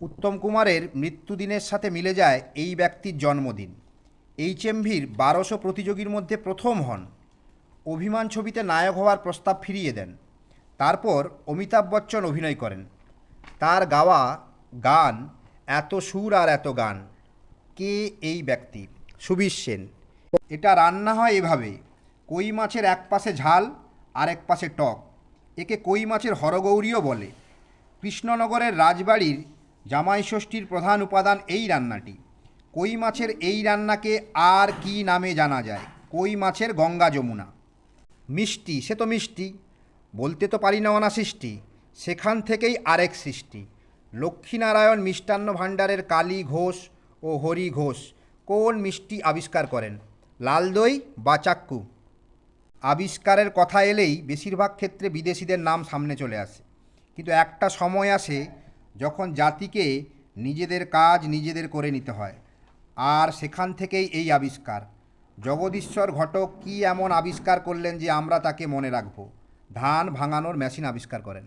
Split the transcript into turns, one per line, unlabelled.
উত্তম কুমারের মৃত্যুদিনের সাথে মিলে যায় এই ব্যক্তির জন্মদিন। এইচএমভির বারোশো প্রতিযোগীর মধ্যে প্রথম হন। অভিমান ছবিতে নায়ক হওয়ার প্রস্তাব ফিরিয়ে দেন। তারপর অমিতাভ বচ্চন অভিনয় করেন। তার গাওয়া গান, এত সুর আর এত গান। কে এই ব্যক্তি? সুবীর সেন। এটা রান্না হয় এভাবে। কই মাছের এক পাশে ঝাল আর এক পাশে টক। একে কই মাছের হরগৌরীও বলে। কৃষ্ণনগরের রাজবাড়ির জামাই ষষ্ঠীর প্রধান উপাদান এই রান্নাটি। কই মাছের এই রান্নাকে আর কি নামে জানা যায়? কই মাছের গঙ্গা যমুনা। মিষ্টি, সে তো মিষ্টি। বলতে তো পারি না অনাসৃষ্টি সেখান থেকেই আরেক সৃষ্টি। লক্ষ্মীনারায়ণ মিষ্টান্ন ভাণ্ডারের কালী ঘোষ ও হরি ঘোষ কোন মিষ্টি আবিষ্কার করেন? লাল দই বা চাক্কু? আবিষ্কারের কথা এলেই বেশিরভাগ ক্ষেত্রে বিদেশিদের নাম সামনে চলে আসে। কিন্তু একটা সময় আসে যখন জাতিকে নিজেদের কাজ নিজেদের করে নিতে হয়, আর সেখান থেকেই এই আবিষ্কার। জগদীশ্বর ঘটক কি এমন আবিষ্কার করলেন যে আমরা তাকে মনে রাখব? ধান ভাঙানোর মেশিন আবিষ্কার করেন।